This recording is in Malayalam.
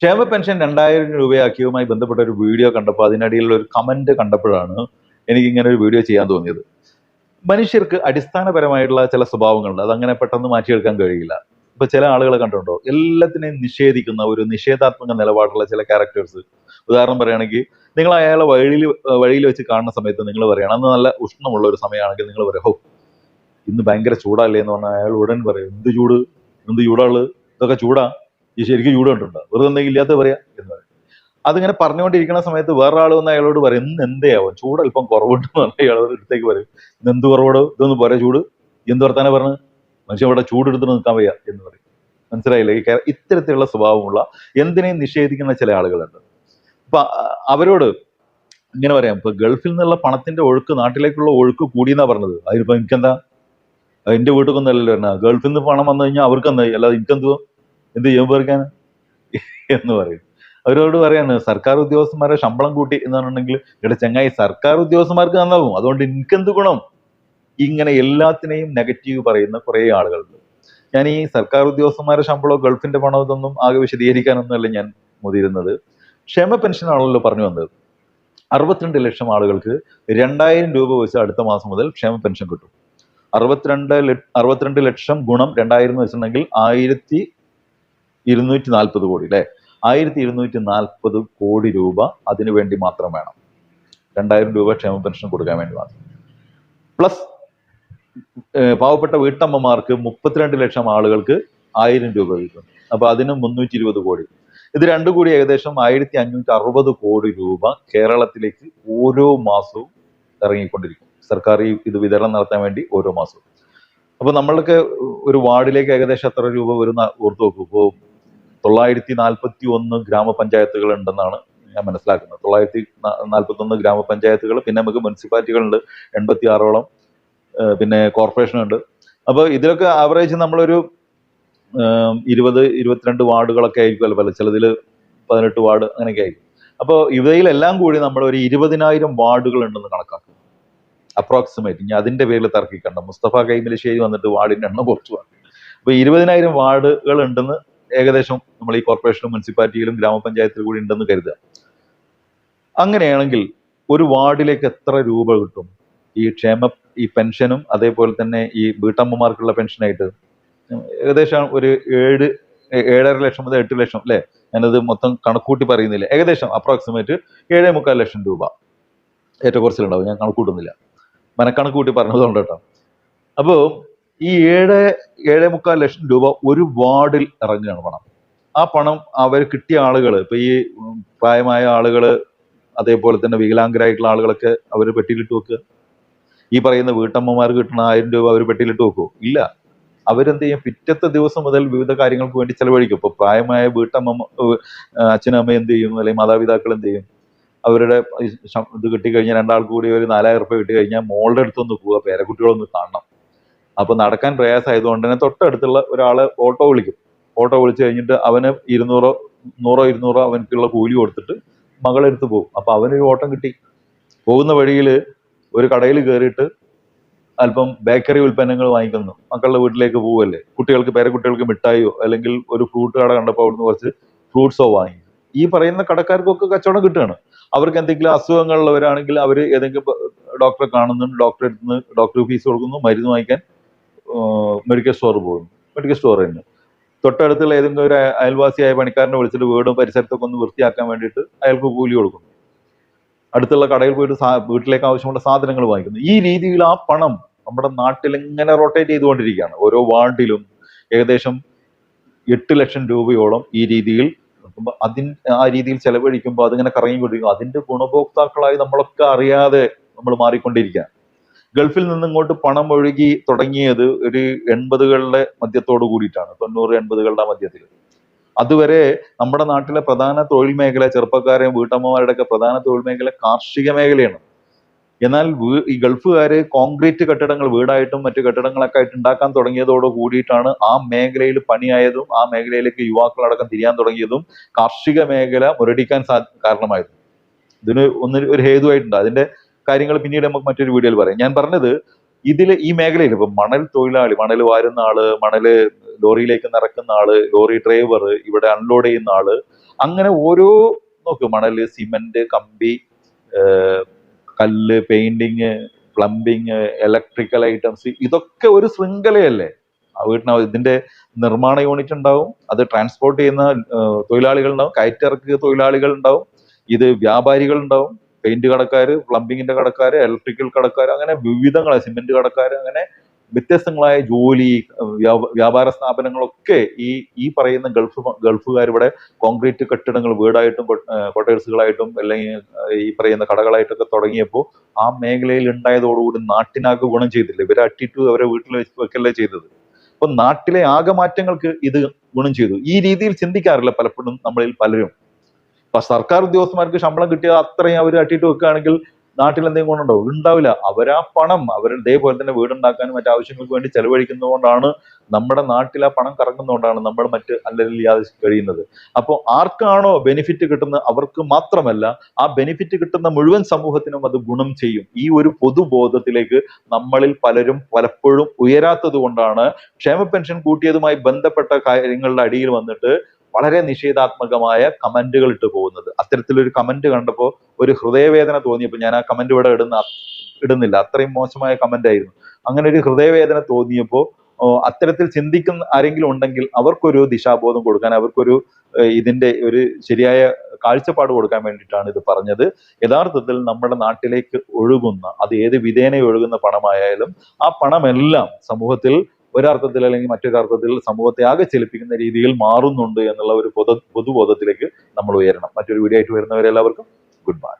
ക്ഷേമ പെൻഷൻ രണ്ടായിരം രൂപയാക്കിയതുമായി ബന്ധപ്പെട്ട ഒരു വീഡിയോ കണ്ടപ്പോൾ അതിനിടയിലുള്ള ഒരു കമന്റ് കണ്ടപ്പോഴാണ് എനിക്ക് ഇങ്ങനെ ഒരു വീഡിയോ ചെയ്യാൻ തോന്നിയത്. മനുഷ്യർക്ക് അടിസ്ഥാനപരമായിട്ടുള്ള ചില സ്വഭാവങ്ങളുണ്ട്. അതങ്ങനെ പെട്ടെന്ന് മാറ്റിയെടുക്കാൻ കഴിയില്ല. ഇപ്പൊ ചില ആളുകളെ കണ്ടിട്ടുണ്ടോ? എല്ലാത്തിനെയും നിഷേധിക്കുന്ന ഒരു നിഷേധാത്മക നിലപാടുള്ള ചില ക്യാരക്ടേഴ്സ് ഉദാഹരണം പറയുകയാണെങ്കിൽ നിങ്ങൾ അയാളെ വഴിയിൽ വഴിയിൽ വെച്ച് കാണുന്ന സമയത്ത് നിങ്ങൾ പറയണം അന്ന് നല്ല ഉഷ്ണമുള്ള ഒരു സമയമാണെങ്കിൽ നിങ്ങൾ പറയാം ഹോ ഇന്ന് ഭയങ്കര ചൂടല്ലേ? എന്ന് പറഞ്ഞാൽ അയാൾ ഉടൻ പറയും എന്ത് ചൂട്? എന്ത് ചൂടാൾ ഇതൊക്കെ ചൂടാ. ഈ ശരിക്കും ചൂട് കണ്ടിട്ടുണ്ടോ? വെറുതെ എന്തെങ്കിലും ഇല്ലാത്ത പറയാ എന്ന് പറയും. അതിങ്ങനെ പറഞ്ഞുകൊണ്ടിരിക്കുന്ന സമയത്ത് വേറെ ആൾ വന്ന് അയാളോട് പറയും ഇന്ന് എന്തേയാവും ചൂട് അല്പം കുറവുണ്ട് എന്ന് പറഞ്ഞാൽ അയാളോട് അടുത്തേക്ക് പറയും. ഇന്ന് എന്ത് കുറവോട്? ഇതൊന്ന് പോരാ ചൂട്. എന്ത് വർത്താനം പറഞ്ഞ്? മനുഷ്യൻ അവിടെ ചൂട് എടുത്തിട്ട് നിൽക്കാൻ വയ്യ എന്ന് പറയും. മനസ്സിലായില്ലേ? ഈ ഇത്തരത്തിലുള്ള സ്വഭാവമുള്ള എന്തിനേയും നിഷേധിക്കുന്ന ചില ആളുകളുണ്ട്. അപ്പൊ അവരോട് ഇങ്ങനെ പറയാം. ഇപ്പൊ ഗൾഫിൽ നിന്നുള്ള പണത്തിന്റെ ഒഴുക്ക് നാട്ടിലേക്കുള്ള ഒഴുക്ക് കൂടിയെന്നാ പറഞ്ഞത്. അതിനിപ്പോ എനിക്കെന്താ? എന്റെ വീട്ടിൽ അല്ലല്ലോ എന്നാ ഗൾഫിൽ നിന്ന് പണം വന്നു കഴിഞ്ഞാൽ അവർക്ക് എന്തായി അല്ലാതെ എനിക്കെന്തോ എന്ത് ചെയ്യാൻ പറിക്കാൻ എന്ന് പറയും. അവരോട് പറയാണ് സർക്കാർ ഉദ്യോഗസ്ഥന്മാരെ ശമ്പളം കൂട്ടി എന്ന് പറഞ്ഞിട്ടുണ്ടെങ്കിൽ ഇവിടെ ചങ്ങായി സർക്കാർ ഉദ്യോഗസ്ഥന്മാർക്ക് നന്നാവും. അതുകൊണ്ട് എനിക്കെന്ത് ഗുണം? ഇങ്ങനെ എല്ലാത്തിനെയും നെഗറ്റീവ് പറയുന്ന കുറേ ആളുകളുണ്ട്. ഞാൻ ഈ സർക്കാർ ഉദ്യോഗസ്ഥന്മാരെ ശമ്പളമോ ഗൾഫിന്റെ പണമോ ഇതൊന്നും ആകെ വിശദീകരിക്കാനൊന്നുമല്ല ഞാൻ മുതിരുന്നത്. ക്ഷമ പെൻഷൻ ആണല്ലോ പറഞ്ഞു വന്നത്. അറുപത്തിരണ്ട് ലക്ഷം ആളുകൾക്ക് രണ്ടായിരം രൂപ വെച്ച് അടുത്ത മാസം മുതൽ ക്ഷേമ പെൻഷൻ കിട്ടും. അറുപത്തിരണ്ട് അറുപത്തിരണ്ട് ലക്ഷം ഗുണം രണ്ടായിരം എന്ന് വെച്ചിട്ടുണ്ടെങ്കിൽ ആയിരത്തി ഇരുന്നൂറ്റി നാൽപ്പത് കോടി അല്ലെ ആയിരത്തി ഇരുന്നൂറ്റി നാൽപ്പത് കോടി രൂപ അതിനു വേണ്ടി മാത്രം വേണം. രണ്ടായിരം രൂപ ക്ഷേമ പെൻഷൻ കൊടുക്കാൻ വേണ്ടി മാത്രം. പ്ലസ് പാവപ്പെട്ട വീട്ടമ്മമാർക്ക് മുപ്പത്തിരണ്ട് ലക്ഷം ആളുകൾക്ക് ആയിരം രൂപ വീതം അപ്പൊ അതിന് മുന്നൂറ്റി ഇരുപത് കോടി. ഇത് രണ്ടു കൂടി ഏകദേശം ആയിരത്തി അഞ്ഞൂറ്റി അറുപത് കോടി രൂപ കേരളത്തിലേക്ക് ഓരോ മാസവും ഇറങ്ങിക്കൊണ്ടിരിക്കും. സർക്കാർ ഈ ഇത് വിതരണം നടത്താൻ വേണ്ടി ഓരോ മാസവും. അപ്പൊ നമ്മൾക്ക് ഒരു വാർഡിലേക്ക് ഏകദേശം എത്ര രൂപ വരുന്ന ഓർത്ത് നോക്കും. ഇപ്പോൾ തൊള്ളായിരത്തി നാൽപ്പത്തി ഒന്ന് ഗ്രാമപഞ്ചായത്തുകൾ ഉണ്ടെന്നാണ് ഞാൻ മനസ്സിലാക്കുന്നത്. തൊള്ളായിരത്തി നാൽപ്പത്തി ഒന്ന് ഗ്രാമപഞ്ചായത്തുകൾ പിന്നെ നമുക്ക് മുനിസിപ്പാലിറ്റികളുണ്ട് എൺപത്തി ആറോളം പിന്നെ കോർപ്പറേഷൻ ഉണ്ട് അപ്പോൾ ഇതിലൊക്കെ ആവറേജ് നമ്മളൊരു ഇരുപത് ഇരുപത്തിരണ്ട് വാർഡുകളൊക്കെ ആയിരിക്കുമല്ലോ പല ചിലതിൽ പതിനെട്ട് വാർഡ് അങ്ങനെയൊക്കെ ആയിരിക്കും. അപ്പോൾ ഇവയിലെല്ലാം കൂടി നമ്മൾ ഒരു ഇരുപതിനായിരം വാർഡുകൾ ഉണ്ടെന്ന് കണക്കാക്കും. അപ്രോക്സിമേറ്റ്. ഇനി അതിന്റെ പേരിൽ തർക്കിക്കണ്ട. മുസ്തഫ കൈമലശ്ശേരി വന്നിട്ട് വാർഡിന്റെ എണ്ണം കുറച്ചു അപ്പോൾ ഇരുപതിനായിരം വാർഡുകൾ ഉണ്ടെന്ന് ഏകദേശം നമ്മൾ ഈ കോർപ്പറേഷനും മുനിസിപ്പാലിറ്റിയിലും ഗ്രാമപഞ്ചായത്തിലും കൂടി ഉണ്ടെന്ന് കരുതുക. അങ്ങനെയാണെങ്കിൽ ഒരു വാർഡിലേക്ക് എത്ര രൂപ കിട്ടും? ഈ ക്ഷേമ ഈ പെൻഷനും അതേപോലെ തന്നെ ഈ വീട്ടമ്മമാർക്കുള്ള പെൻഷനായിട്ട് ഏകദേശം ഒരു ഏഴ് ഏഴര ലക്ഷം മുതൽ എട്ട് ലക്ഷം അല്ലെ? ഞാനത് മൊത്തം കണക്കൂട്ടി പറയുന്നില്ല. ഏകദേശം അപ്രോക്സിമേറ്റ് ഏഴേ മുക്കാൽ ലക്ഷം രൂപ ഏറ്റവും കുറച്ചിലുണ്ടാവും ഞാൻ കണക്കൂട്ടുന്നില്ല. മനക്കണക്ക് കൂട്ടി പറഞ്ഞതുകൊണ്ട് കേട്ടോ. അപ്പോൾ ഈ ഏഴ് ഏഴേ മുക്കാൽ ലക്ഷം രൂപ ഒരു വാർഡിൽ ഇറങ്ങുകയാണ് പണം. ആ പണം അവർ കിട്ടിയ ആളുകൾ ഇപ്പൊ ഈ പ്രായമായ ആളുകൾ അതേപോലെ തന്നെ വികലാംഗരായിട്ടുള്ള ആളുകളൊക്കെ അവർ പെട്ടിയിലിട്ട് വെക്കുക ഈ പറയുന്ന വീട്ടമ്മമാർക്ക് കിട്ടുന്ന ആയിരം രൂപ അവർ പെട്ടിയിലിട്ട് വെക്കുമോ ഇല്ല. അവരെന്ത് ചെയ്യും? പിറ്റത്തെ ദിവസം മുതൽ വിവിധ കാര്യങ്ങൾക്ക് വേണ്ടി ചെലവഴിക്കും. ഇപ്പൊ പ്രായമായ വീട്ടമ്മ അച്ഛനമ്മ എന്ത് ചെയ്യും? അല്ലെങ്കിൽ മാതാപിതാക്കൾ എന്ത് ചെയ്യും? അവരുടെ ഇത് കിട്ടിക്കഴിഞ്ഞാൽ രണ്ടാൾക്ക് കൂടി ഒരു നാലായിരം റുപ്യ കിട്ടി കഴിഞ്ഞാൽ മോളുടെ അടുത്തൊന്ന് പോവുക പേരക്കുട്ടികളൊന്ന് കാണണം. അപ്പൊ നടക്കാൻ പ്രയാസമായതുകൊണ്ട് തന്നെ തൊട്ടടുത്തുള്ള ഒരാളെ ഓട്ടോ വിളിക്കും. ഓട്ടോ വിളിച്ചു കഴിഞ്ഞിട്ട് അവന് ഇരുന്നൂറോ നൂറോ ഇരുന്നൂറോ അവനക്കുള്ള കൂലി കൊടുത്തിട്ട് മകളെടുത്ത് പോകും. അപ്പൊ അവനൊരു ഓട്ടം കിട്ടി. പോകുന്ന വഴിയിൽ ഒരു കടയിൽ കയറിയിട്ട് അല്പം ബേക്കറി ഉൽപ്പന്നങ്ങൾ വാങ്ങിക്കുന്നു. മക്കളുടെ വീട്ടിലേക്ക് പോവല്ലേ കുട്ടികൾക്ക് പേരക്കുട്ടികൾക്ക് മിഠായിയോ അല്ലെങ്കിൽ ഒരു ഫ്രൂട്ട് കട കണ്ടപ്പോൾ അവിടുന്ന് കുറച്ച് ഫ്രൂട്ട്സോ വാങ്ങി. ഈ പറയുന്ന കടക്കാർക്കൊക്കെ കച്ചവടം കിട്ടുകയാണ്. അവർക്ക് എന്തെങ്കിലും അസുഖങ്ങളുള്ളവരാണെങ്കിൽ അവർ ഏതെങ്കിലും ഡോക്ടറെ കാണുന്നുണ്ട് ഡോക്ടറെ അടുത്ത് നിന്ന് ഡോക്ടർ ഫീസ് കൊടുക്കുന്നു മരുന്ന് വാങ്ങിക്കാൻ മെഡിക്കൽ സ്റ്റോർ പോകുന്നു മെഡിക്കൽ സ്റ്റോർ തന്നെ. തൊട്ടടുത്തുള്ള ഏതെങ്കിലും ഒരു അയ- അയൽവാസിയായ പണിക്കാരനെ വിളിച്ചിട്ട് വീടും പരിസരത്തൊക്കെ ഒന്ന് വൃത്തിയാക്കാൻ വേണ്ടിയിട്ട് അയാൾക്ക് കൂലി കൊടുക്കുന്നു. അടുത്തുള്ള കടയിൽ പോയിട്ട് വീട്ടിലേക്ക് ആവശ്യമുള്ള സാധനങ്ങൾ വാങ്ങിക്കുന്നു. ഈ രീതിയിൽ ആ പണം നമ്മുടെ നാട്ടിൽ ഇങ്ങനെ റൊട്ടേറ്റ് ചെയ്തുകൊണ്ടിരിക്കുകയാണ്. ഓരോ വാർഡിലും ഏകദേശം എട്ട് ലക്ഷം രൂപയോളം ഈ രീതിയിൽ അതിൻ ആ രീതിയിൽ ചെലവഴിക്കുമ്പോൾ അതിങ്ങനെ കറങ്ങിക്കൊണ്ടിരിക്കും അതിന്റെ ഗുണഭോക്താക്കളായി നമ്മളൊക്കെ അറിയാതെ നമ്മൾ മാറിക്കൊണ്ടിരിക്കുക ഗൾഫിൽ നിന്ന് ഇങ്ങോട്ട് പണം ഒഴുകി തുടങ്ങിയത് ഒരു എൺപതുകളുടെ മധ്യത്തോട് കൂടിയിട്ടാണ് തൊണ്ണൂറ് എൺപതുകളുടെ മധ്യത്തിൽ. അതുവരെ നമ്മുടെ നാട്ടിലെ പ്രധാന തൊഴിൽ മേഖല ചെറുപ്പക്കാരെയും വീട്ടമ്മമാരുടെ ഒക്കെ പ്രധാന തൊഴിൽ മേഖല കാർഷിക മേഖലയാണ്. എന്നാൽ ഈ ഗൾഫുകാര് കോൺക്രീറ്റ് കെട്ടിടങ്ങൾ വീടായിട്ടും മറ്റു കെട്ടിടങ്ങളൊക്കെ ആയിട്ട് ഉണ്ടാക്കാൻ തുടങ്ങിയതോട് കൂടിയിട്ടാണ് ആ മേഖലയിൽ പണിയായതും ആ മേഖലയിലേക്ക് യുവാക്കളടക്കം തിരിയാൻ തുടങ്ങിയതും കാർഷിക മേഖല മുരടിക്കാൻ സാ കാരണമായത്. ഇതിന് ഒന്നിന് ഒരു ഹേതുവായിട്ടുണ്ട്. അതിന്റെ കാര്യങ്ങൾ പിന്നീട് നമുക്ക് മറ്റൊരു വീഡിയോയിൽ പറയാം. ഞാൻ പറഞ്ഞത് ഇതിൽ ഈ മേഖലയിൽ ഇപ്പം മണൽ തൊഴിലാളി മണൽ വാരുന്ന ആൾ മണൽ ലോറിയിലേക്ക് നിറക്കുന്ന ആൾ ലോറി ഡ്രൈവർ ഇവിടെ അൺലോഡ് ചെയ്യുന്ന ആൾ അങ്ങനെ ഓരോ നോക്ക് മണൽ സിമന്റ് കമ്പി കല്ല് പെയിന്റിങ് പ്ലംബിങ് ഇലക്ട്രിക്കൽ ഐറ്റംസ് ഇതൊക്കെ ഒരു ശൃംഖലയല്ലേ? വീട്ടിന് ഇതിന്റെ നിർമ്മാണ യൂണിറ്റ് ഉണ്ടാവും അത് ട്രാൻസ്പോർട്ട് ചെയ്യുന്ന തൊഴിലാളികൾ ഉണ്ടാവും കയറ്റിറക്കുക തൊഴിലാളികൾ ഉണ്ടാവും ഇത് വ്യാപാരികൾ ഉണ്ടാവും പെയിന്റ് കടക്കാർ പ്ലംബിങ്ങിന്റെ കടക്കാർ ഇലക്ട്രിക്കൽ കടക്കാർ അങ്ങനെ വിവിധങ്ങളായ സിമെന്റ് കടക്കാർ അങ്ങനെ വ്യത്യസ്തങ്ങളായ ജോലി വ്യാപാര സ്ഥാപനങ്ങളൊക്കെ ഈ ഈ പറയുന്ന ഗൾഫ് ഗൾഫുകാർ ഇവിടെ കോൺക്രീറ്റ് കെട്ടിടങ്ങൾ വീടായിട്ടും ക്വാർട്ടേഴ്സുകളായിട്ടും അല്ലെങ്കിൽ ഈ പറയുന്ന കടകളായിട്ടൊക്കെ തുടങ്ങിയപ്പോൾ ആ മേഖലയിൽ ഉണ്ടായതോടുകൂടി നാട്ടിനാകെ ഗുണം ചെയ്തില്ല? ഇവരെ അട്ടിട്ടു അവരെ വീട്ടിൽ വെക്കല്ലേ ചെയ്തത്? അപ്പൊ നാട്ടിലെ ആകെ മാറ്റങ്ങൾക്ക് ഇത് ഗുണം ചെയ്തു. ഈ രീതിയിൽ ചിന്തിക്കാറില്ല പലപ്പോഴും നമ്മളിൽ പലരും. സർക്കാർ ഉദ്യോഗസ്ഥന്മാർക്ക് ശമ്പളം കിട്ടിയത് അത്രയും അവർ അട്ടിട്ട് വെക്കുകയാണെങ്കിൽ നാട്ടിൽ എന്തെങ്കിലും ഗുണമുണ്ടാവും ഉണ്ടാവില്ല. അവരാ പണം അവർ ഇതേപോലെ തന്നെ വീടുണ്ടാക്കാനും മറ്റു ആവശ്യങ്ങൾക്ക് വേണ്ടി ചെലവഴിക്കുന്നതുകൊണ്ടാണ് നമ്മുടെ നാട്ടിൽ ആ പണം കറങ്ങുന്നതുകൊണ്ടാണ് നമ്മൾ മറ്റ് യാതൊരു കഴിയുന്നത്. അപ്പോൾ ആർക്കാണോ ബെനിഫിറ്റ് കിട്ടുന്നത്? അവർക്ക് മാത്രമല്ല ആ ബെനിഫിറ്റ് കിട്ടുന്ന മുഴുവൻ സമൂഹത്തിനും അത് ഗുണം ചെയ്യും. ഈ ഒരു പൊതുബോധത്തിലേക്ക് നമ്മളിൽ പലരും പലപ്പോഴും ഉയരാത്തത് കൊണ്ടാണ് ക്ഷേമ പെൻഷൻ കൂട്ടിയതുമായി ബന്ധപ്പെട്ട കാര്യങ്ങളുടെ അടിയിൽ വന്നിട്ട് വളരെ നിഷേധാത്മകമായ കമന്റുകൾ ഇട്ട് പോകുന്നത്. അത്തരത്തിലൊരു കമന്റ് കണ്ടപ്പോൾ ഒരു ഹൃദയവേദന തോന്നിയപ്പോൾ ഞാൻ ആ കമന്റ് ഇവിടെ ഇടുന്ന ഇടുന്നില്ല. അത്രയും മോശമായ കമന്റ് ആയിരുന്നു. അങ്ങനെ ഒരു ഹൃദയവേദന തോന്നിയപ്പോൾ അത്തരത്തിൽ ചിന്തിക്കുന്ന ആരെങ്കിലും ഉണ്ടെങ്കിൽ അവർക്കൊരു ദിശാബോധം കൊടുക്കാൻ അവർക്കൊരു ഇതിന്റെ ഒരു ശരിയായ കാഴ്ചപ്പാട് കൊടുക്കാൻ വേണ്ടിയിട്ടാണ് ഇത് പറഞ്ഞത്. യഥാർത്ഥത്തിൽ നമ്മുടെ നാട്ടിലേക്ക് ഒഴുകുന്ന അത് ഏത് വിധേന ഒഴുകുന്ന പണമായാലും ആ പണമെല്ലാം സമൂഹത്തിൽ ഒരർത്ഥത്തിൽ അല്ലെങ്കിൽ മറ്റൊരർത്ഥത്തിൽ സമൂഹത്തെ ആകെ ചലിപ്പിക്കുന്ന രീതിയിൽ മാറുന്നുണ്ട് എന്നുള്ള ഒരു പൊതു പൊതുബോധത്തിലേക്ക് നമ്മൾ ഉയരണം. മറ്റൊരു വീഡിയോ ആയിട്ട് വരുന്നവരെല്ലാവർക്കും ഗുഡ് ബൈ.